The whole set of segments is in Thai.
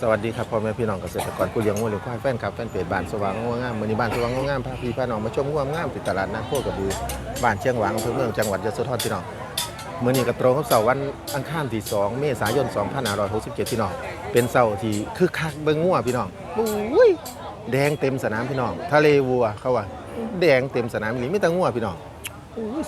สวัสดีครับพ่อแม่พี่น้องเกษตรกรผู้เลี้ยงวัวเลี้ยงควายแฟนครับแฟนเพจบ้านสว่างงัวงามมือนี้บ้านสว่างงัวงามพาพี่พาน้องมาชมงัวงามที่ตลาดนัดโคกระบือบ้านเชียงหวังอำเภอเมืองจังหวัดยโสธรพี่น้องมื้อนี้ก็ตรงกับเสาร์วันอังคารที่ 2 เมษายน 2567พี่น้องเป็นเสาร์ที่คึกคักเบิ่งงัวพี่น้องอุ้ยแดงเต็มสนามพี่น้อง ทะเลวัวเขาว่าแดงเต็มสนามนี้มีแต่งัวพี่น้อง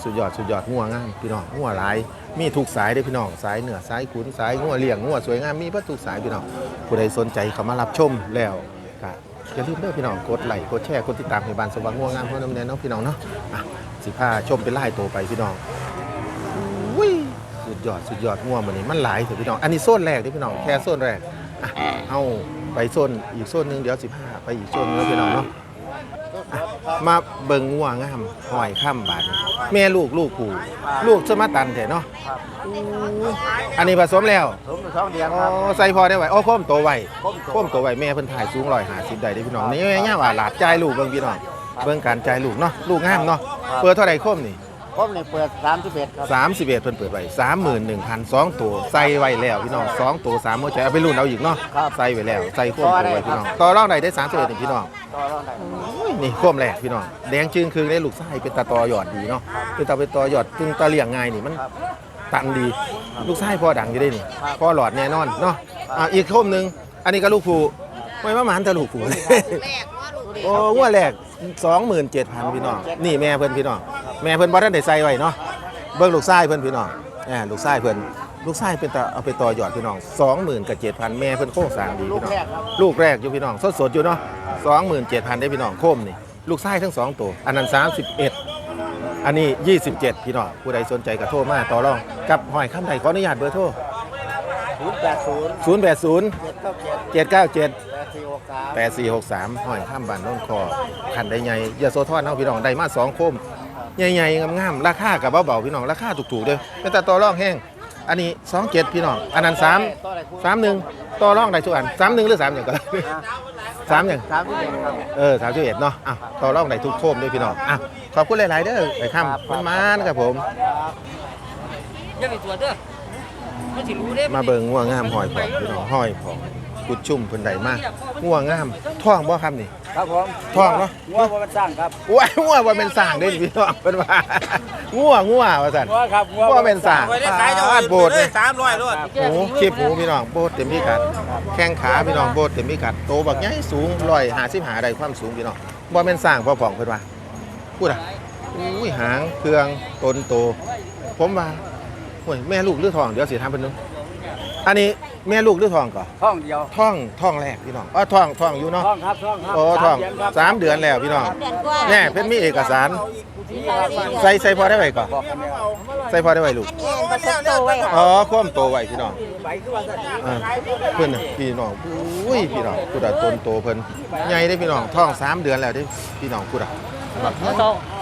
สุดยอดสุดยอดงัวงามพี่น้องงัวหลาย มีทุกสายเด้อพี่น้องสายเหนือสายขุนสายงัวเลี้ยงงัวสวยงามมีเบิดทุกสายพี่น้องผู้ใดสนใจเข้ามารับชมแล้วก็อย่าลืมเด้อพี่น้องกดไลค์กดแชร์กดติดตามให้บ้านสว่างงัวงามเพื่อนำแน่เน้องพี่น้องเนาะอะสิพาชมเป็นไล่โตไปพี่น้องอุ้ยสุดยอดสุดยอดงัวมันนี่มันหลายเถอะพี่น้องอันนี้โซนแรกเด้อพี่น้องแค่โซนแรกอะเอาไปโซนอีกโซนหนึ่งเดี๋ยวสิพาไปอีกโซนนึงพี่น้องเนาะ มาเบิ่งงัวงามหอยข้ามบาดนี้แม่ลูกลูกกูลูกสมาตันแท้เนาะอันนี้ผสมแล้วผมสองเดือนอ๋ครับอใส่พอได้ไหวโอ้โค้มโตไวโค้มโตโค้มโตไวแม่เพิ่นถ่ายสูง150ได้เด้อพี่น้องนี่แม่ย่าว่าหลาดจ่ายลูกเบิ่งพี่น้องเบิ่งการจ่ายลูกเนาะลูกงามเนาะเปิดเท่าไหร่โค้มนี่ ผมนี่เปิดสามสิบเอ็ดครับ 31เพิ่นเปิดไว้31,000 2ตัวใส่ไว้แล้วพี่น้อง2ตัว3หัวใจเอาไปรุ่นเอาอีกเนาะใส่ไว้แล้วใส่โค้มโตไว้พี่น้องต่อรองได้ได้31นี่พี่น้องต่อรองได้นี่โคมแรกพี่น้องแดงจึงคือได้ลูกไส้เป็นตาตอหยอดดีเนาะเป็นตาเป็นตอหยอดซึ่งตาเลี้ยงง่ายนี่มันครับตันดีลูกไส้พอดังอยู่ได้นี่ครับพอหลอดแน่นอนเนาะอ่าอีกโคมหนึ่งอันนี้ก็ลูกผูไม่มาหมานแต่ลูกผู โอ้งวดแรก27,000พี่น้องนี่แม่เพิ่นพี่น้องแม่เพิ่นบ่ทันได้ใส่ไว้เนาะเบิ่งลูกไส้เพิ่นพี่น้องแหมลูกไส้เพิ่นลูกไส้เป็นตาเอาไปต่อหยอดพี่น้อง20,000กับ7,000แม่เพิ่นโค้งสร้างดีลูพี่กน้องแรกครับลูกแรกอยู่พี่น้องสดสดๆอยู่เนาะสองหมื่นเจ็ดพันได้พี่น้องโคมนี่ลูกไส้ทั้งสองตัว อันนั้นสามสิบเอ็ดอันนี้ยี่สิบเจ็ดพี่น้องผู้ใดสนใจก็โทรมาต่อรอง กับหอยข้ามใดขออนุญาตเบอร์โทร ศูนย์แปดศูนย์ศูนย์แปดศูนย์เจ็ดเก้าเจ็ดเจ็ดเก้าเจ็ดแปดสี่หกสามแปดสี่หกสามหอยข้ามบานโน้นคอขันได้ใหญ่ยาโซทอดเนาะพี่น้องได้มาสองโคมใหญ่ๆงามๆราคากับเบาๆพี่น้องราคาถูกๆเด้อเป็นแต่ต่อรองแห้งอันนี้สองเจ็ดพี่น้องอันนั้นสามต่อได้คู่สามหนึ่งต่อรองได้ทุกอันสามหนึ่งหรือสามอย่างก็สามอย่าง สามสิบเอ็ดครับ เออสามสิบเอ็ดเนาะอะต่อรองในทุกโคมด้วยพี่น้องอะขอบคุณหลาย ๆ เด้อไอ้ข้ามครับมันมานครับผมอย่าไปตรวจเด้อ มันสิรู้เด้มาเบิ่งง่วงงามหอยผองพี่น้องหอยผองกุดชุ่มเพิ่นใดมากง่วงงามท่องบ่ครับนี่ ครับผมท่องเนอะงัวบ่มันสร้างครับว้ายง่วงว่าเป็นสร้างเด้อพี่น้องเพิ่นว่าง่วงง่วงว่าซั่นงัวครับงัวว่าเป็นสร้างไปได้ขายจะปาดโบดเลยสามร้อยรถหมูคลิปหมูพี่น้องโบดเต็มพิกัดแข้งขาพี่น้องโบดเต็มพิกัดโตบักใหญ่สูง155ได้ความสูงพี่น้องบ่แม่นสร้างพ่อผองเพิ่นว่าพูดอะอุ้ยหางเครื่องตนโต ผมว่า โอ้ยแม่ลูกหรือทองเดี๋ยวสิถามเพิ่นนึงอันนี้แม่ลูกหรือทองก่อนห้องเดียวท้องท้องแรกพี่น้องอ๋อท้องท้องอยู่เนาะห้องครับห้องครับโอ้ท้องเดืนครับสามเดือนแล้วพี่น้องเดือนกว่าแน่เพิ่นมีเอกสารนี่ครับใส่ใส่พอได้ไว้ก่อนบอกกันแล้วใส่พอได้ไว้ลูกอันนี้ผสมโตไว้ค่ะอ๋อคว่ำโตไว้พี่น้องใบคือว่าสั่นอ่าเพิ่นน่ะพี่น้องอุ้ยพี่น้องกูดะต้นโตเพิ่นใหญ่ได้พี่น้องท้องสามเดือนแล้วเด้พี่น้องกูดะแบบ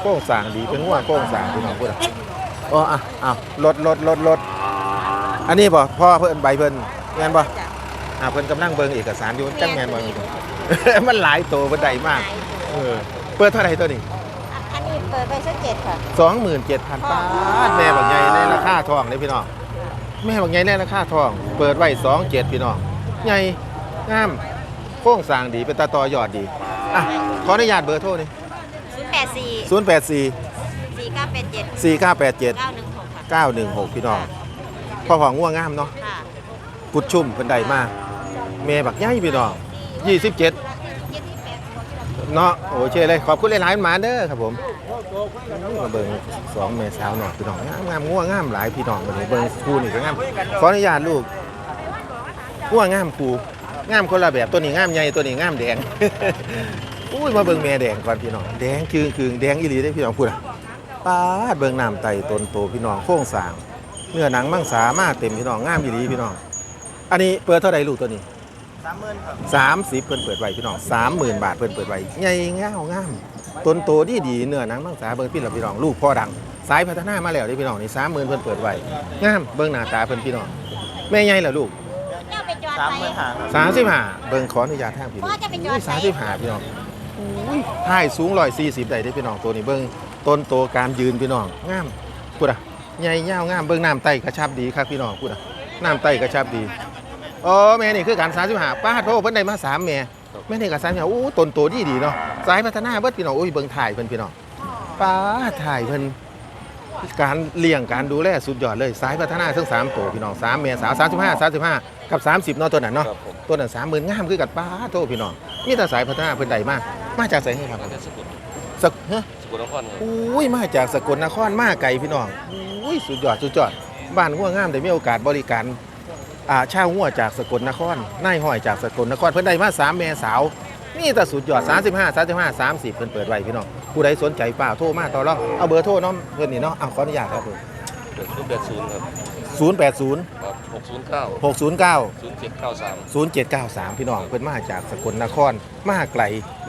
โค้งสร้างดีเป็นง่วงโค้งสร้างพี่น้องกูดะ อ๋ออะอ้าวรถรถรถรถอันนี้บ่พ่อเพิ่นใบเพิ่นแม่นบ่อ่าเพิ่นกำลังเบิ่งเอกสารอยู่จังแม่นบ่มันหลายโตเพิ่นได้มากเออเปิดเท่าไหร่ตัวนี้อันนี้เปิดไปสักเจ็ดค่ะ 27,000บาทแม่บักใหญ่ในราคาทองเด้พี่น้องแม่บักใหญ่ในราคาทอง เปิดไว้27พี่น้องใหญ่งามโครงสร้างดีเป็นตาต่อยอดดีอะขออนุญาตเบอร์โทรนี่ ศูนย์แปดสี่084สี่เก้าแปดเจ็ด4987เก้าหนึ่งหกค่ะ916พี่น้องพ่อของง่วงงามเนาะค่ะกุดชุ่มเพิ่นได้มากแม่บักใหญ่พี่น้อง27เนาะโอเคเลยขอบคุณหลายๆหมาเด้อครับผมมาเบิ่งสองแม่สาวหน่อยพี่น้องงามงามง่วงงามหลายพี่น้องวันนี้เบิ่งคู่นี่ก็งามขออนุญาตลูกง่วงงามคู่งามคนละแบบตัวนี้งามใหญ่ตัวนี้งามแดง อุ้ยมาเบิ่งแม่แดงก่อนพี่น้องแดงคืงคืงแดงอีหลีได้อพี่น้องพูดอะ ปาดเบิ่งน้ำไตต้นโตพี่น้องโค้งสร้างเนื้อหนังมังสามาเต็มพี่น้องงามอีหลีพี่น้อง อันนี้เปิดเท่าไหร่ลูกตัวนี้สามหมื่นครับสามสิบเพิ่นเปิดไว้พี่น้องสามหมื่นบาทเพิ่นเปิดไว้ใหญ่เงาวงามต้นโตดีดีเนื้อหนังมังสาเบิ่งพี่น้องพี่น้องลูกพ่อดังสายพัฒนามาแล้วเด้พี่น้องนี่สามหมื่นเพิ่นเปิดไว้งามเบิ่งหน้าตาเพิ่นพี่น้องแม่ใหญ่เหรอลูกเจ้าไปจอดสามไหหมื่นนห้าสามสิบห้าเบิ่งขออนุญาตทางพี่พ่อจะไปจอดไหนสามสิบห้าพี่น้องอุ้ยท้ายสูงร้อยสี่สิบได้เด้พี่น้องตัวนี้เบิ่ง ต้นโตการยืนพี่น้องงามพูดอะใหญ่ยาวงามเบิ่งน้ำไตกระชับดีครับพี่น้องพูดอะน้ำไตกระชับดีอ๋อแม่นี่คือการ35ป้าโทเพิ่นได้มาสามแม่แม่นี่ก็35อู้ต้นโตดีดีเนาะสายพัฒนาเบิดพี่น้องโอ้ยเบิ่งถ่ายเพิ่นพี่น้องป้าถ่ายเพิ่นการเลี้ยงการดูแลสุดยอดเลยสายพัฒนาทั้งสามตัวพี่น้องสามแม่สาว35 35กับ30เนาะตัวนั้นเนาะครับผมตัวนั้น30,000งามคือกันป้าโทพี่น้องมีแต่สายพัฒนาเพิ่นได้มามาจากไสครับมาจาก สกุลสักฮะสกุลนครครับอุ้ยมาจากสกลนครมาไกลพี่น้องอุ้ยสุดยอดสุดยอดบ้านหัวงามได้มีโอกาสบริการอ่าชาวหัวจากสกลนครนายห้อยจากสกลนครเพิ่นได้มาสามแม่สาว นี่แต่สุดยอด 35 35 30 เพิ่นเปิดไว้พี่น้องผู้ใดสนใจเปล่าโทรมาต่อรองเอาเบอร์โทรเน้องเพิ่นนี่เนาะเอาขออนุญาตครับผมเกิดขึ้นเดือนศูนย์ครับ080 ครับหกศูนย์เก้า609ศูนย์เจ็ดเก้าสาม0793 พี่น้องเพิ่นมาจากสกลนคร มาไกล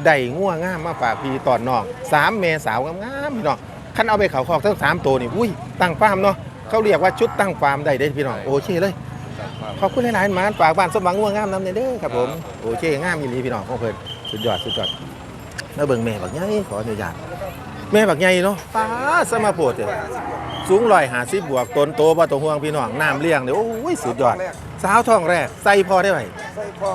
ได้ง่วงามมาฝากพี่ตอนน้องสามแม่สาวงามๆพี่น้องคันเอาไปเขาคอกทั้งสามตัวนี่อุ้ยตั้งฟาร์มเนาะเขาเรียกว่าชุดตั้งฟาร์มได้เด้พี่น้องโอเคเลยขอบคุณหลายๆหมาฝากบ้านสมหวังง่วงงามนำเด้อครับผมโอเคงามยินดีพี่น้องของเพิ่นสุดยอดสุดยอดแล้วเบิ่งแม่บักใหญ่ขออนุญาต แม่บักใหญ่เนาะป้าสมาโพดเด้อสูง150บวกต้นโตบ่ต้องห่วงพี่น้องน้ำเลี้ยงเด้อโอ้ยสุดยอด สาวท้องแรก ใส่พอได้ไหม ใส่พอ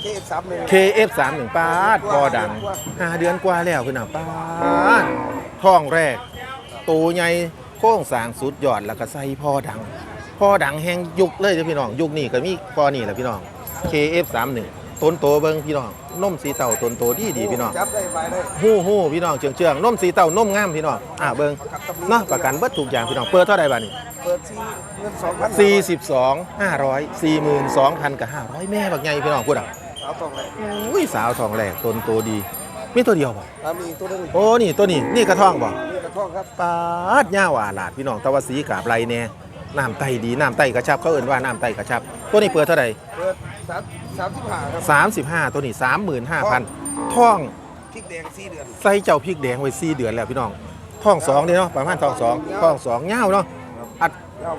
เคฟสามหนึ่ง KF31 ป้าดพอดังห้าเดือนกว่าแล้วพี่น้องป้าดท้องแรกตูใหญ่โค้งสร้างสุดยอดแล้วก็ใส่พอดังพอดังแหงยุกเลยเด้อพี่น้องยุคนี้ก็มีพอนี่แหละพี่น้อง KF31 ต้นโตเบิ่งพี่น้องนมสีเต่าต้นโตดีดีพี่น้องจับได้ไปได้ฮู้ฮู้พี่น้องเชื่องเชื่องนมสีเต่านมงามพี่น้องอ่าเบิ่งเนาะประกันเบิดทุกอย่างพี่น้องเปิดเท่าใดบาดนี้เปิดซีเงินสองพัน42 500 42,000กับ500แม่บักใหญ่พี่น้องพูดอะเอาตรงเลยอุ้ยสาวทองแรกต้นโตดีมีตัวเดียวบ่แล้วมีตัวหนึงโอ้นี่ตัวนี้นี่กระท่องบ่นี่กระท่องครับปาดย่าวาหลาดพี่น้องแตะวาสีกาบไรแน่น้ำไตดีน้ำไตกระชับเขาเอิ้นว่าน้ำไตกระชับ ตัวนี้เปิดเท่าไหร่เปิดสาม สามสิบห้าครับ35 ตัวนี้35,000ท่องพริกแดงสี่เดือน ใส่เจ้าพริกแดงไว้4เดือนแล้วพี่น้องท่องสองนี่เนาะประมาณท่องสองท่องสองยาวเนาะอัด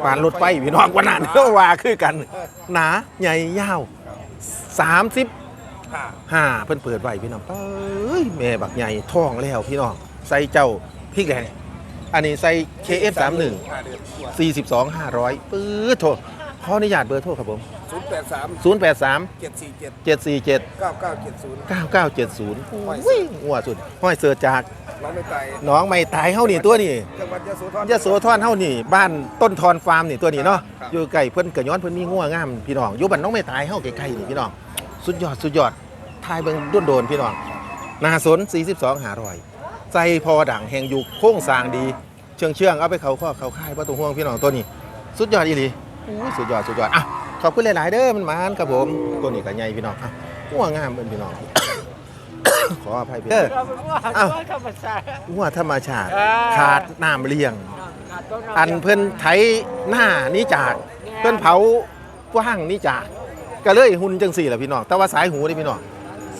ปานรถไฟพี่น้องกว่านั้นเด้อว่าคือกัน หนาใหญ่ยาว30 ห้าห้าเพิ่นเปิดไว้พี่น้องเอ้ยแม่บักใหญ่ท้องแล้วพี่น้องใส่เจ้าพริกแดงอันนี้ใส่ KF31 ห้าเดือนกว่า42 500ปื๊ดโทรขออนุญาตเบอร์โทรครับผม ศูนย์แปดสาม083 เจ็ดสี่เจ็ด747 เก้าเก้าเจ็ดศูนย์ 9970อุ้ยหัวสุดห้อยเสือจากเราไม่ตายน้องไม่ตายเฮานี่ตัวนี้จังหวัดยะโสธร ยะโสธรเฮานี่บ้านต้นทอนฟาร์มนี่ตัวนี้เนาะครับ อยู่ใกล้เพิ่นกะย้อนเพิ่นมีงัวงามพี่น้องอยู่บ้านน้องไม่ตายเฮาใกล้ๆนี่พี่น้องสุดยอดสุดยอดทายเบิ่งด้นโดนพี่น้องนาสน 42 500ใจพอดังแห่งอยู่โค้งสร้างดี เชื่องเชื่องๆเอาไปเขาข้อเขาค่ายบ่ต้องห่วงพี่น้องตัวนี้ สุดยอดอีหลีอู้สุดยอดสุดยอดอะ ขอบคุณหลายๆเด้อมันหมานครับผมตัวนี้ก็ใหญ่พี่น้องอะงัวงามเอิ้นพี่น้อง ขออภัยพี่เด้ออ้าวธรรมชาติงัวธรรมชาติอ่าขาดน้ำเลี้ยง ขาดต้ำอันเพิ่นไถหน้านี้จาก เพิ่นเผากว้างนี้จาก ก็เลยหุ่นจังสี่แหละพี่น้อง แต่ว่าสายหูนี่พี่น้อง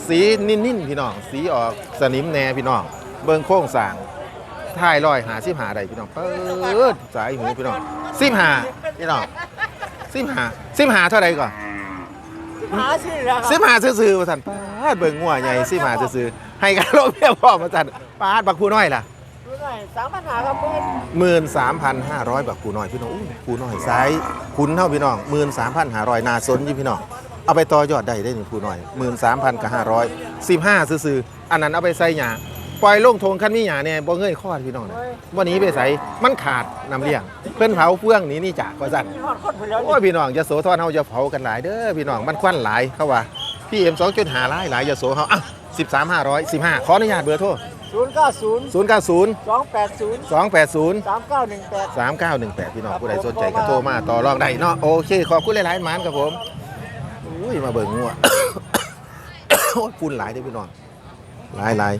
สีนิ่นๆพี่น้อง สีออกสนิมแน่พี่น้อง เบิ่งโค้งสร้างท้ายร้อยหาสิบหาได้พี่น้องเปิดสายหูพี่น้องสิบหาพี่น้อง สิบหาสิบหาเท่าไหร่ก่อนหาสิแล้วคสิรับบหาซื่อๆว่าสั่นปาดเบิ่งงัวใหญ่สิบหาซื่อๆให้กันโลเมียพ่อมาสั่นปาดบักผู้น้อยล่ะดูหน่อยสามปัญหาครับเพื่อนหมื่นสามพันห้าร้อยแบบกูน้อยพี่น้องอู้กูน้อยซ้ายคุณเท่าพี่น้องหมื่นสามพันห้าร้อยนาสนยี่พี่น้องเอาไปต่อยอดได้ได้หนึ่งกูน้อยหมื่นสามพันกับห้าร้อยสิบห้าซื้อๆอันนั้นเอาไปใส่หยา ปล่อยลงทงคันมีหยาเนี่ยบ่เงยข้อดพี่น้องนะวันนี้ไปใส่มันขาดน้ำเลี้ยง เพื่อนเผาเฟื่องหนี้นี่จากก็สั่นทอดคนไปแล้วโอ้ยพี่น้องจะโสธรเฮาจะเผากันหลายเด้อพี่น้องมันควันหลายเขาว่าพี่เอ็มสองจุดหาหลายหลายจะโสเฮาอะสิบสามห้าร้อยสิบห้าขออนุญาตเบอร์โทรศูนย์เก้าศูนย์ศูนย์เก้าศูนย์สองแปดศูนย์สองแปดศูนย์สามเก้าหนึ่งแปดสามเก้าหนึ่งแปดพี่น้องผู้ใดสนใจก็โทรมาต่อรองได้เนาะโอเคขอบคุณหลายๆหมานครับผมอุ้ยมาเบิ่งงัว โอ้ยปุ่นหลายเด้อพี่น้องหลายหลาย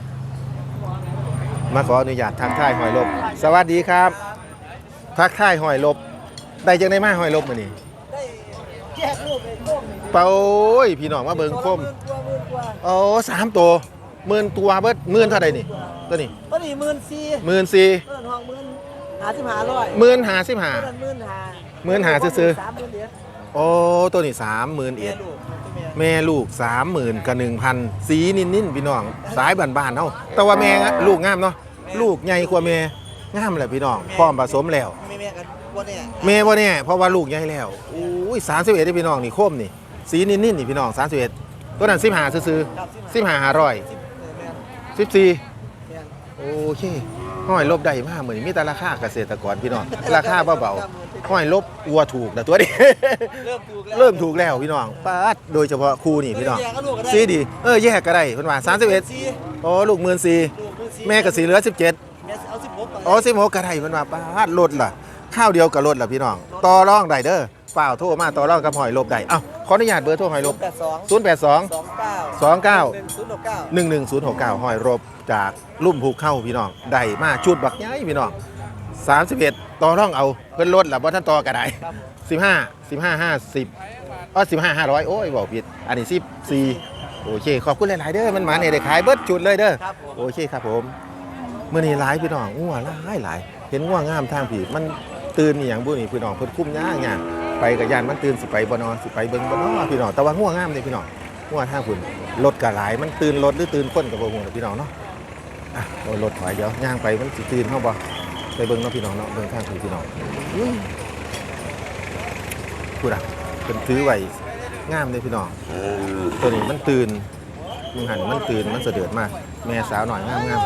มาขออนุญาตทักทายหอยลบ สวัสดีครับ ทักทายหอยลบ ได้จังได้มาหอยลบมานี่ได้แยกรูปไอ้โค้งนี่เป้าโอ้ยพี่น้องมาเบิ่งคมตัวหมื่นกว่าโอ้สามตัวหมื่นตัวเบิดหมื่นเท่าใดนี่ ตัวนี้ตัวนี้หมื่นสี่หมื่นสี่เออห้องหมื่นหาสิบหาร้อยหมื่นห้าสิบห้าตัวนั้นหมื่นหาหมื่นหาซื้อๆ สามหมื่นเดียว โอ้ตัวนี้สามหมื่นเอ็ดลูกตัวเมียแม่ลูกสามหมื่นกับหนึ่งพันสีนิ่นๆพี่น้อง สายบ้านๆเนาะแต่ว่าแม่อะลูกงามเนาะลูกใหญ่กว่าแม่งามแหละพี่น้องพร้อมผสมแล้วไม่แม่กันวันเนี้ยแม่ว่าเนี่ยเพราะว่าลูกใหญ่แล้วอุ้ยสามสิบเอ็ดพี่น้องนี่โคมนี่สีนิ่นๆนี่พี่น้อง31ตัวนั้น15ซื้อครับๆ15 500สิบเออแมน14แมนโอเคห้อยลบได้มากเหมือนมีแต่ราคาเกษตรกรพี่น้องราคาเบาๆ ห้อยลบวัวถูกนะตัวนี้ เริ่มถูกแล้วเริ่มถูกแล้วพี่น้องปาดโดยเฉพาะคู่นี่พี่น้องแยกก็ลูกก็ได้สีดี เออแยกก็ได้เพิ่นว่าสี่31โอ้ลูก14,000ลูกมือสี่แม่ก็สีเหลือ 17แม่เอาสิบหกก่อนอ๋อ16ก็ได้เพิ่นว่าปาดลดล่ะข้าวเดียวก็ลดล่ะพี่น้อง ต่อรองได้เด้อฝ่าวโทรมาต่อรองกับหอยลบได้เอ้าขออนุญาตเบอร์โทรหอยลบแปดสอง082 สองเก้า29 หนึ่งศูนย์หกเก้า11069หอยรบจากลุ่มภูเข้าพี่น้องได้มาชุดบักใหญ่พี่น้อง 31ต่อรองเอาเพิ่นลดล่ะบ่ทันต่อก็ได้ครับสิบห้าสิบห้าห้าสิบอ๋อสิบห้าห้าร้อยโอ้ยบอกผิด อันนี้สิบสี่โอเค ขอบคุณหลาย ๆ เด้อมันหมาเนี่ยได้ขายเบิดจุดเลยเด้อครับผมโอเคครับผมเมื่อนี้หลายพี่น้องง่วหลายหลาย เห็นง่วงามทางผีมันตื่นอหย่างบุนี่พี่น้องเพิ่นคุ้มย่างย่างไปกับยานมันตื่นสิไปบ่นอนสิไปเบิ่งบ่นอนพี่น้องแต่ว่าง่วงามเลยพี่น้องง่วงทางคุณรถก็หลายมันตื่นรถหรือตื่นคนกับบ่ฮู้นะพี่น้องเนาะอะเอารถถอยเดี๋ยวย่างไปมันสิตื่นเฮาบ่ ไปเบิ่งเนาะพี่น้องเนาะเบิ่งทางคุณพี่น้องพูดอะเป็นถือไว้งามเลยพี่น้องตัวนี้มันตื่นมึงหันมันตื่นมันเสด็จมาก แม่สาวหน่อยงามงาม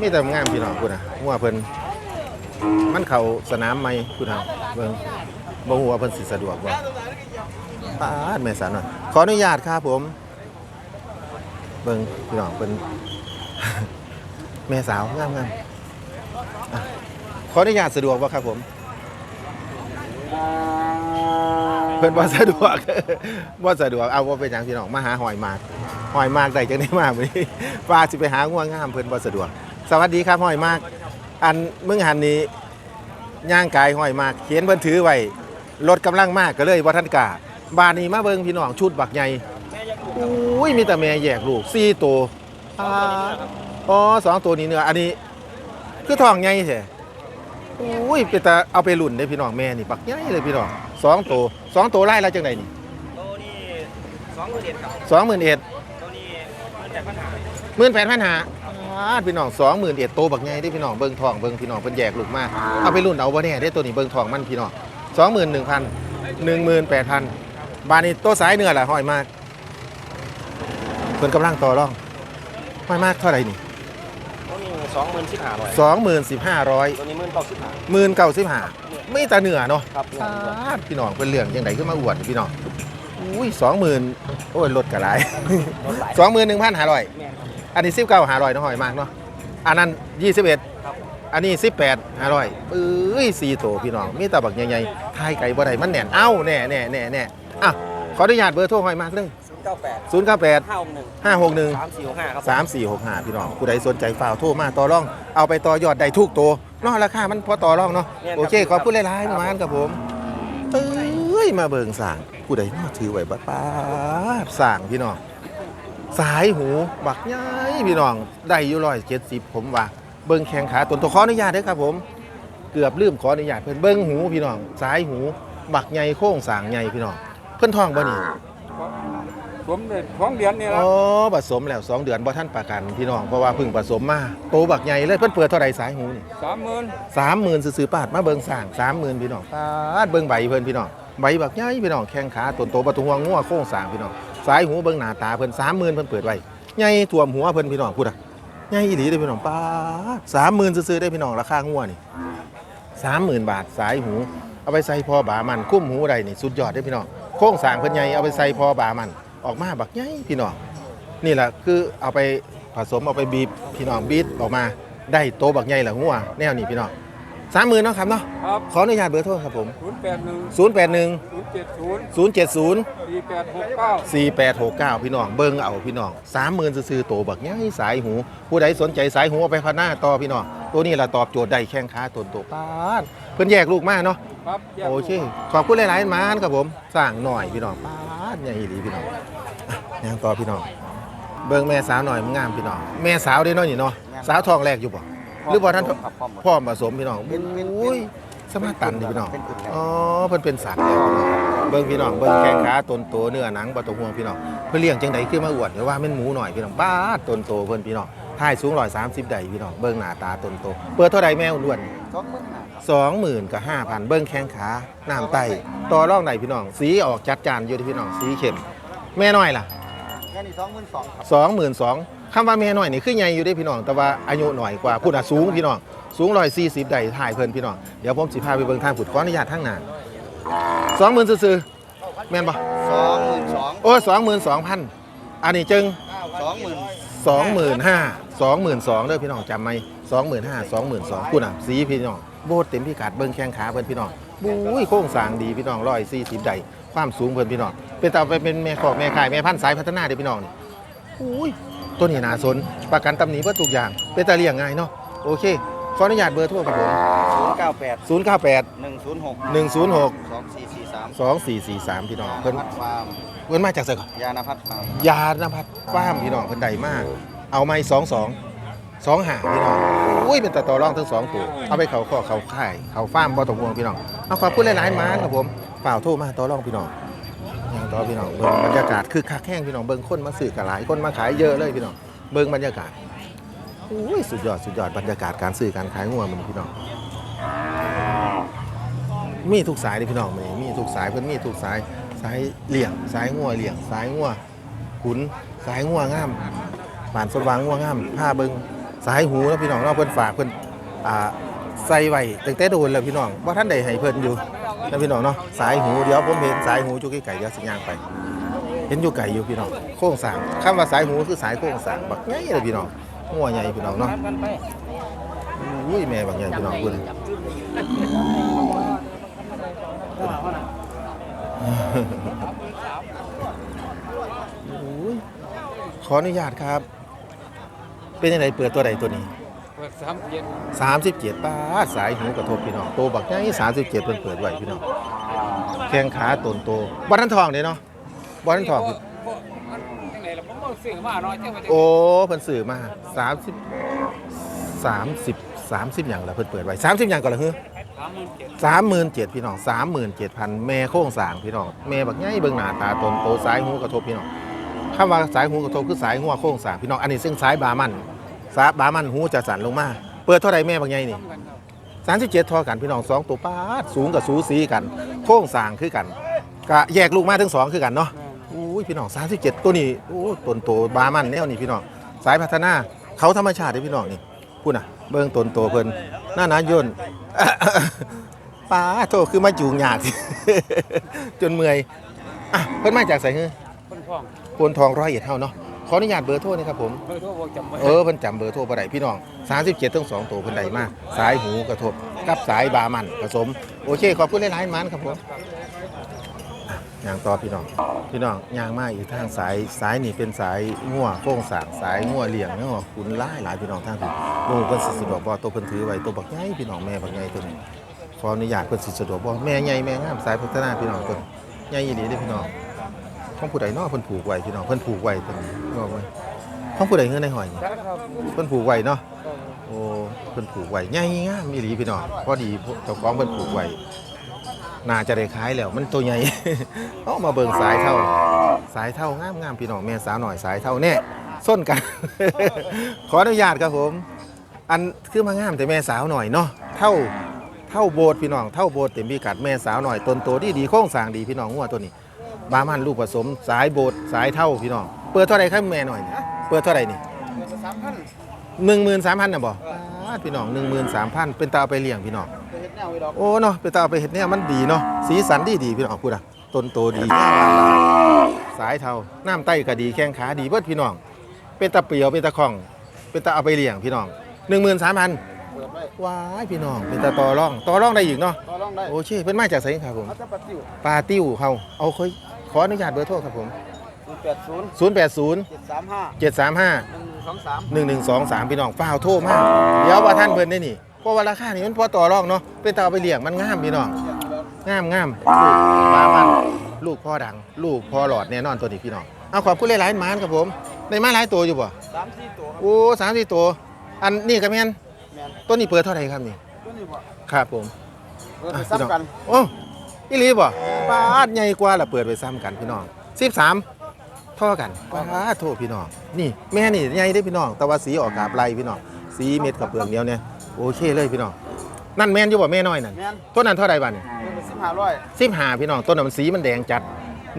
มีแต่งามพี่น้องพูดอะหัวเพิ่นมันเข้าสนามไหมพูดอะเบิ่งบ่ฮู้ว่าเพิ่นสิสะดวกบ่ป้าแม่สาวหน่อยขออนุญาตครับผม เบิ่งพี่น้องเพิ่นแม่สาวงามงาม ขออนุญาตสะดวกบ่ครับผม เพิ่นบ่สะดวก บ่สะดวกเอาว่าเป็นหยังพี่น้องมาหาหอยมากหอยมากได้จังได๋มามื้อนี้ว่าสิไปหาง่วงงามเพิ่นบ่สะดวก สวัสดีครับหอยมาก อันมึงหันนี้ย่างกายหอยมากเขียนเพิ่นถือไว้รถกำลังมากก็เลยบ่ทันกล้าบ้านนี้มาเบิ่งพี่น้องชุดบักใหญ่อุ้ยมีแต่แม่แยกลูก4ตัวอ่าอ๋อสองตัวนี้เนื้ออันนี้ คือท้องใหญ่แท้ อุ้ยเป็นตาเอาไปหลุ่นได้พี่น้องแม่นี่ปักใหญ่เลยพี่น้องสองตัวสองตัวไล่แล้วจังไดนี่ตัวนี้สองหมื่นเอ็ดครับสองหมื่นเอ็ดตัวนี้มันแต่ปัญหาหมื่นแปดพันหาพี่น้องสองหมื่นเอ็ดโตวบักใหญ่ได้พี่น้องเบิ่งทองเบิ่งพี่น้องเพิ่นแยกลูกมาเอาไปหลุ่นเอาบ่แน่ได้ตัวนี้เบิ่งทองมันพี่น้องสองหมื่นหนึ่งพันหนึ่งหมื่นแปดพันบานนี้ตัวสายเนื้อล่ะห้อยมากเพิ่นกำลังต่อรองห้อยมากเท่าไหร่นี่ตัวนี้ สองหมื่นสิบห้าร้อยสองหมื่นสิบห้าร้อยตัวนี้หมื่นเก้าสิบห้าหมื่นเก้าสิบห้าไม่แต่เนื้อเนาะครับปาดพี่น้องเป็นเรื่องยังไงขึ้นมาอวดพี่น้องอุ้ยสองหมื่นโอ้ยลดกระไรรถหลายสองหมื่นหนึ่งพันห้าร้อยแม่นครับอันนี้สิบเก้าห้าร้อยน้องหอยมากเนาะ อันนั้นยี่สิบเอ็ดครับอันนี้สิบแปดห้าร้อยเอ้ยสี่โตพี่น้อง มีแตาบักใหญ่ๆทายไก่บ่ได้มันแน่นเอ้าแน่แน่แน่แน่อะขออนุญาตเบอร์โทรหอยมากเลยศูนย์ เก้าแปดศูนย์เก้าแปดห้าหกหนึ่งห้าหกหนึ่งสามสี่หกห้าครับสามสี่หกห้าพี่น้องผู้ใดสนใจฝ่ากโทรมาต่อรอง เอาไปต่อยอดได้ทุกตัวเนาะราคามันพอต่อรองเนาะโอเคขอบคุณหลายๆประมาณครับผมเอ้ยมาเบิ่งสั่งผู้ใดเนาะถือไว้บัดป้าดสั่งพี่น้อง สายหูบักใหญ่พี่น้องได้อยู่ร้อยเจ็ดสิบผมว่า เบิ่งแข้งขาตนตัวขออนุญาตเด้อครับผม เกือบลืมขออนุญาตเพิ่นเบิ่งหูพี่น้องสายหูบักใหญ่โค้งสร้างใหญ่พี่น้องเพิ่นท้องบ่นี่ สมเด็จท้องเดือนนี่ละอ๋อผสมแล้ว2เดือนบ่ท่านประกันพี่น้องเพราะว่าเพิ่งผสมมาโตบักใหญ่เลยเพิ่นเปิดเท่าไหร่สายหูนี่สามหมื่นสามหมื่นซื้อๆปาดมาเบิ่งสร้างสามหมื่นพี่น้องปาดเบิ่งใบเพิ่นพี่น้องใบบักใหญ่พี่น้องแข้งขาต้นโตประตูหัวงัวโค้งสร้างพี่น้องสายหูเบิ่งหน้าตาเพิ่นสามหมื่นเพิ่นเปิดไว้ใหญ่ท่วมหัวเพิ่นพี่น้องพูดอะใหญ่อีหลีเด้อพี่น้องปาดสามหมื่นซื้อๆได้พี่น้องราคางัวนี่สามหมื่นบาทสายหูเอาไปใส่พอบามันคุ้มหูใดนี่สุดยอดเด้อพี่น้องโค้งสร้างเพิ่นใหญ่เอาไปใส่พอบามัน ออกมาบักใหญ่พี่น้องนี่แหละคือเอาไปผสมเอาไปบีบพี่น้องบีบออกมาได้โตบักใหญ่หลังงัวแนวนี้พี่น้องสามหมื่นเนาะครับเนาะครับขออนุญาตเบอร์โทรครับผมศูนย์แปดหนึ่ง0 8 1ศูนย์เจ็ดศูนย์0 7 0สี่แปดหกเก้า4 8 6 9พี่น้องเบิ้งเอาพี่น้องสามหมื่นซื้อๆโตบักใหญ่สายหู ผู้ใดสนใจสายหูเอาไปพันหน้าต่อพี่น้องตัวนี้ละตอบโจทย์ได้แข้งขาตนโตป้าดเพิ่นแยกลูกมาเนาะครับแยกโอเคขอบคุณหลายๆมานครับผมสร้างหน่อยพี่น้องป้าดใหญ่อีหลีพี่น้องอะ ยังต่อพี่น้องเบิ่งแม่สาวหน่อยมันงามพี่น้องแม่สาวเด้เนาะนี่เนาะสาวทองแรกอยู่บ่หรือบ่ท่านครับพร้อมหมดพ่อมผสมพี่น้องอุ้ยสมาตันดิพี่น้องอ๋อเพิ่นเป็นสัตว์แล้วพี่น้องเบิ่งพี่น้องเบิ่งแข้งขาตนโตเนื้อหนังบ่ต้องห่วงพี่น้องเพิ่นเลี้ยงจังไดคือมาอวดเดี๋ยวว่าแม่นหมูหน่อยพี่น้องบ้าดตนโตเพิ่นพี่น้องท้ายสูง130ได้พี่น้องเบิ่งหน้าตาตนโตเปิดเท่าใดแม่อ้วนสองหมื่นห้าสองหมื่นกับห้าพันเบิ้งแข้งขาน้ำไตต่อร่องไหนพี่น้อง สีออกจัดจานอยู่ที่พี่น้อง สีเข้ม แม่น้อยล่ะ แค่นี้สองหมื่นสองครับสองหมื่นสองคำว่าแม่น้อยนี่คือใหญ่อยู่ได้พี่น้อง แต่ว่าอายุหน่อยกว่าพูดอะสูงพี่น้อง สูงร้อยสี่สิบได้ถ่ายเพิ่นพี่น้อง เดี๋ยวผมสิพาไปเบิ่งทางผุดขออนุญาตทางหน้าสองหมื่นซื่อๆแม่นปะสองหมื่นสองโอ้สองหมื่นสองพันอันนี้จึงสองหมื่นสองหมื่นห้าสองหมื่นสองเด้อพี่น้องจำไหมสองหมื่นห้าสองหมื่นสองพูดอะสีพี่น้องโบดเต็มพี่กัดเบิ้งแข้งขาเพิ่นพี่น้องบุ้ยโค้งสร้างดีพี่น้องร้อยสี่สิบใดความสูงเพิ่นพี่น้อง เป็นตาไปเป็นแม่ขอกแม่ขายแม่พันธุ์สายพัฒนาเด้อพี่น้องนี่อุ้ยตัวนี้น่าสนประกันตำหนิเพื่อทุกอย่าง เป็นตาเลี้ยงง่ายเนาะโอเคขออนุญาตเบอร์โทรครับผมศูนย์เก้าแปดศูนย์เก้าแปดหนึ่งศูนย์หกหนึ่งศูนย์หกสองสี่สี่สามสองสี่สี่สามพี่น้องเพิ่นพัดฟาร์มเพิ่นมาจากไสก่อนยานพัฒน์ฟาร์มยานภัทรฟ้าร์มพี่น้องเพิ่นใดมาก เอาไม้สองสองสองหางพี่น้องอุ้ยเป็นตะต่อรองทั้งสองตัวเอาไปเขาข้อเขาค่ายเขาฟ้าร์มบ่ต้องห่วงพี่น้องเอาขอบคุณหลายๆมาครับผมเปล่าโทรมาต่อรองพี่น้องอย่าง ต่อพี่น้องเบิ่งบรรยากาศคือคักแห้งพี่น้องเบิ่งคนมาซื้อกันหลายคนมาขายเยอะเลยพี่น้องเบิ่งบรรยากาศอุ้ยสุดยอดสุดยอดบรรยากาศการซื้อการขายงัวมันพี่น้องมีทุกสายเลยพี่น้องมันมีทุกสายเพิ่นมีทุกสายสายเหลี่ยงสายงัวเหลี่ยงสายงัวขุนสายงัวงามป่านสว่างงัวงามผ้าเบิงสายหูแล้วพี่น้องเนาเพิ่นฝากเพิ่นอ่าใส่ไว้ตั้งแต่โดนแล้วพี่น้องว่าท่านใดให้เพิ่นอยู่ นะพี่น้องเนาะสายหูเดี๋ยวผมเห็นสายหูอยู่ไกลๆเดี๋ยวสิย่างไป เห็นอยู่ไกลอยู่พี่น้องโค้งสางคำว่าสายหูคือสายโค้งสางบักใหญ่เลยพี่น้องงัวใหญ่พี่น้องเนาะอุ้ยแม่บักใหญ่พี่น้องเพิ่นโอ้ยขออนุญาตครับ เป็นยังไงเปิดตัวใดตัวนี้ เปิดสามเย็น37ป้าดสายหูกระทบพี่น้องโตบักใหญ่37เพิ่นเปิดไว้พี่น้องแข้งขาตนโตบ่ทันทองเด้เนาะบ่ทันทองมันจังไหนล่ะผมบ่ซื้อมาเนาะจังว่าจังโอ้เพิ่นซื้อมา30 30 30หยังล่ะเพิ่นเปิดไว้30หยังก่อนล่ะฮึสามหมื่นเจ็ด37,000พี่น้อง37,000แม่โค้งสร้างพี่น้องแม่บักใหญ่เบิ่งหน้าตาตนโตสายหูกระทบพี่น้องคำว่าสายหูกระทบคือสายหัวโค้งสร้างพี่น้องอันนี้ซึ่งสายบามัน สายบามันหูจะสั่นลงมา เปิดเท่าใดแม่บักใหญ่นี่ซ้ำกันครับสามสิบเจ็ดทอกันพี่น้องสองตัวป้าดสูงกับสูสีกัน โค้งสร้างคือกันกะแยกลูกมาทั้งสองคือกันเนาะอุ้ยพี่น้องสามสิบเจ็ดตัวนี้โอ้ตนโตบามันแนวนี่พี่น้องสายพัฒนาเขาธรรมชาติเด้อพี่น้องนี่พูดน่ะเบิ่งตนโตเพิ่นหน้าหนาย่นป้าโทคือมาจูงยากจนเมื่อยอะเพิ่นมาจากไสฮือคนฟ้องโพนทองร้อยเอ็ดเฮาเนาะ ขออนุญาตเบอร์โทรนะครับผม เบอร์โทรบ่จำไว้เออเพิ่นจำเบอร์โทรบ่ได้พี่น้อง 37ทั้งสองตัวเพิ่นได้มาสายหูกระทบกับสายบามันผสม โอเค ขอบคุณหลายๆมันครับผมย่างต่อพี่น้อง พี่น้องย่างมาอีกทางสายสายนี่เป็นสายงัวโค้งสร้างสายงัวเลี้ยงเนาะคุณหลายหลายพี่น้องทางพี่ลุงเพิ่นสิสะดวกบ่ตัวเพิ่นถือไว้ตัวบักใหญ่พี่น้องแม่บักใหญ่ตัวนี้ขออนุญาตเพิ่นสิสะดวกบ่แม่ใหญ่แม่งามสายพัฒนาพี่น้องตัวนี้ใหญ่อีหลีเด้อพี่น้อง ของผู้ใดเนาะเพิ่นผูกไว้พี่น้องเพิ่นผูกไว้ตัวนี้บอกไว้ของผู้ใดเงินในหอยนี่เพิ่นผูกไว้เนาะโอ้เพิ่นผูกไว้ใหญ่งามอีหลีพี่น้องพอดีเจ้าของเพิ่นผูกไว้น่าจะได้ขายแล้วมันตัวใหญ่ เอามาเบิ่งสายเท่า สายเท่างามงามพี่น้องแม่สาวหน่อยสายเท่าแน่ส้นกัน ขออนุญาตครับผม อันคือมางามแต่แม่สาวหน่อยเนาะเท่าเท่าโบสพี่น้องเท่าโบสเต็มพิกัดแม่สาวหน่อยตนโตดีดีโค้งสางดีพี่น้องงัวตัวนี้ บามันลูกผสม สายโบสถ์สายเท่าพี่น้องเปิดเท่าไหร่ครับแม่หน่อยนี่เปิดเท่าไหร่นี่สามพันหนึ่งหมื่นสามพันนะบ่ปาดพี่น้องหนึ่งหมื่นสามพันเป็นตาเอาไปเลี้ยงพี่น้องไปเฮ็ดแนวไว้ดอกโอ้เนาะเป็นตาเอาไปเห็ดเนี่ยมันดีเนาะสีสันดีดีพี่น้องพูดอะต้นโตดีสายเทาน้ำไต้ก็ดีแข้งขาดีเบิดพี่น้อง เป็นตาเปรียวเป็นตาคล่อง เป็นตาเอาไปเลี้ยงพี่น้องหนึ่งหมื่นสามพันเปิดไว้ว้ายพี่น้องเป็นตาต่อร่องต่อร่องได้อีกเนาะต่อรองได้โอเคเป็นมาจากไสครับผมเอาจะปัดติ้วปลาติ้วเฮาเอาค่อย ขออนุญาตเบอร์โทรครับผมศูนย์แปดศูนย์080 เจ็ดสามห้า735หนึ่งหนึ่งสองสาม1123พี่น้องฝ้าวโทรมาเดี๋ยวว่าท่านเพิ่นได้นี่เพราะว่าราคานี่มันพอต่อรองเนาะเป็นตาเอาไปเลี้ยงมันงามพี่น้องงามงามลูกปลามันลูกพ่อดัง ลูกพ่อหลอดแน่นอนตัวนี้พี่น้องเอาขอบคุณหลายๆหมานครับผมในมาหลายตัวอยู่บ่สามสี่ตัวโอ้สามสี่ตัวอันนี้ก็แม่นแมนตัวนี้เปิดเท่าไหร่ครับนี่ตัวนี้บ่ครับผมเปิดไปซ้ำกัน โอ้ อีหลีบ่ปาดใหญ่กว่าละเปิดไปซ้ำกันพี่น้อง13ท่อกันปาดโทษพี่น้อง นี่แม่นี่ใหญ่ได้อพี่น้อง แต่ว่าสีออกกาบไรพี่น้อง สีเม็ดกับเปลือกเดียวเนี่ยโอเคเลยพี่น้อง นั่นแม่นอยู่บ่แม่น้อยนั่นแม่น ต้นนั้นเท่าไหร่บ้านี่เงินสิบห้าร้อยสิบห้าพี่น้องต้นนั้นมันสีมันแดงจัด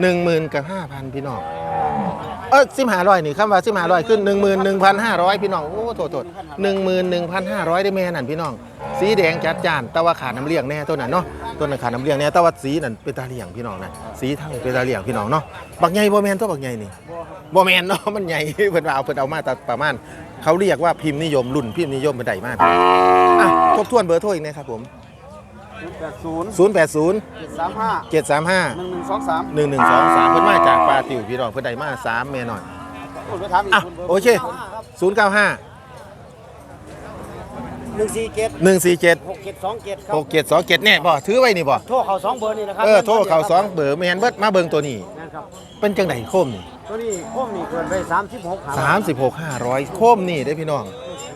หนึ่งหมื่นกับห้าพันพี่น้องเออสิบห้าร้อยนี่คำว่าสิบห้าร้อยขึ้นหนึ่งหมื่นหนึ่งพันห้าร้อยพี่น้องโอ้โทษโทษหนึ่งหมื่นหนึ่งพันห้าร้อยได้แม่นั่นพี่น้อง สีแดงจัดจ้าน แต่ว่าขาดน้ำเลี้ยงแน่ตัวนั้นเนาะตัวนั้นขาดน้ำเลี้ยงแน่แต่ว่าสีนั่นเป็นตาเลี่ยงพี่น้องนะสีทั้งเป็นตาเลี่ยงพี่น้องเนาะบักใหญ่บ่แมนตัวบักใหญ่นี่บ่แมนเนาะมันใหญ่เพิ่นเอาเพิ่นเอามาตัดประมาณเขาเรียกว่าพิมพ์นิยมรุ่นพิมพ์นิยมเป็นใดมากอะทบทวนเบอร์โทรอีกนะครับผม080 735 735 1123 1123 เพิ่นมาจากปลาติวพี่น้องเพิ่นใดมาก3แม่หน่อยอะโอเค095 หนึ่งสี่เจ็ดหนึ่งสี่เจ็ดหกเจ็ดสองเจ็ดหกเจ็ดสองเจ็ดเนี่ยบ่ถือไว้นี่บ่โทรเขาสองเบอร์นี่นะครับเออโทรเขาสองเบอร์ไม่เห็นเบิดมาเบิ่งตัวนี้นะครับเป็นจังไหนโคมนี่ตัวนี้โคมนี่เกินไปสามสิบหกสามสิบหกห้าร้อยโคมนี่ได้พี่น้อง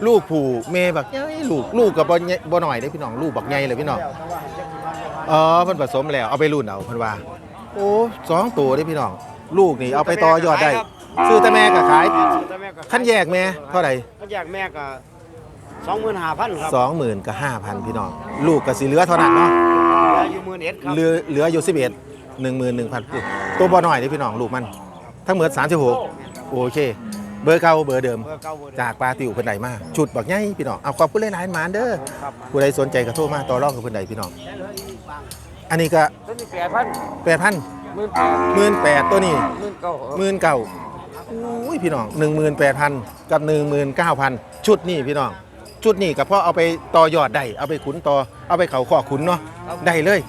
ลูกผูเมย์แบักใหญ่ลูกลูกกับบ่บ่หน่อยได้พี่น้องลูกบักใหญ่เลยพี่น้องเออมันผสมแล้วเอาไปรุ่นเอาเพันว่า โอ้สองตัวได้พี่น้อง ลูกนี่เอาไปต่อยอดได้ซื้อแต่แม่ก็ขายขั้นแยกแม่เท่าไหร่ขั้นแยกแม่ก็ สองหมื่นห้าพันครับสองหมื่นกับห้าพันพี่น้อง ลูกก็สิเหลือเท่านั้นเนาะเหลืออยู่หมื่นเอ็ดครับเหลือเหลืออยู่สิบเอ็ดหนึ่งหมื่นหนึ่งพันตัวบ่น้อยเด้อพี่น้องลูกมัน ทั้งหมดสามสิบหกโอเค เบอร์เก่าเบอร์เดิม เบอร์เก้าเบอร์เดิมจากปลาติวเพิ่นใดมาชุดบักใหญ่พี่น้องเอาขอบคุณหลายๆหมานเด้อครับผู้ใดสนใจก็โทรมาต่อรองกับเพิ่นใดพี่น้องอันนี้ก็ตัวนี้แปดพันแปดพันหมื่นแปดหมื่นแปดตัวนี้หมื่นเก้าหมื่นเก้าอุ้ยพี่น้องหนึ่งหมื่นแปดพันกับหนึ่งหมื่นเก้าพันชุดนี่พี่น้อง ชุดนี่กับพ่อเอาไปต่อยอดได้เอาไปขุนต่อเอาไปเขาขอขุนเนาะได้เลย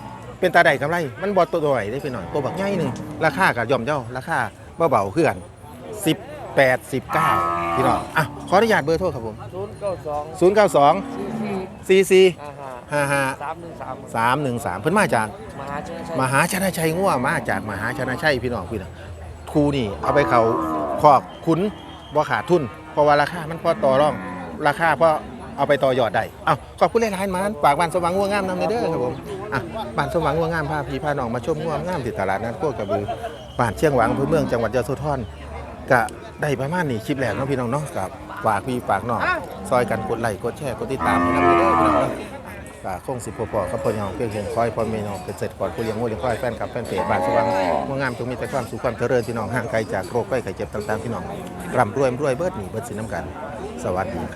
เป็นตาได้กำไร มันบอตัวไหวได้พี่น้องตัวบักใหญ่หนึ่งราคากับย่อมเจ้าราคาเบาๆคือกันสิบแปดสิบเก้าพี่น้องอะขออนุญาตเบอร์โทรครับผมศูนย์เก้าสองศูนย์เก้าสองสี่สี่ซีซีห้าห้าห้าห้าสามหนึ่งสามสามหนึ่งสามเพิ่นมาจากมหาชนชัยมหาชนะชัยง่วมาจากมหาชนะชัยพี่น้องพี่นะครูนี่เอาไปเขาขอบขุนบ่ขาดทุนเพราะว่าราคามันพอต่อรองราคาพอ เอาไปต่อยอดได้เอาขอบคุณหลายๆมันฝากบ้านสว่างง่วงงามนำในเด้อครับผมอะบ้านสว่างง่วงงามพาพี่พาน้องมาชมง่วงงามที่ตลาดนัดพวกกระบือบ้านเชียงหวังอำเภอเมืองจังหวัดยโสธรก็ได้ประมาณนี้คลิปแรกเนาะพี่น้องเนาะกับฝากพี่ฝากน้องซอยกันกดไลค์กดแชร์กดติดตามให้นำเด้อพี่น้องเนาะก็คงสิบพอๆกับพ่อยังเพียงเพียงคอยพ่อแม่น้องเป็นเสร็จก่อนผู้เลี้ยงงูเลี้ยงควายแฟนกับแฟนเพจบ้านสว่างง่วงงามจงมีแต่ความสุขความเจริญพี่น้องห่างไกลจากโรคไข้ไข้เจ็บต่างๆพี่น้องร่ำรวยรวยเบิดหนีเบิดสินน้ำกัน สวัสดี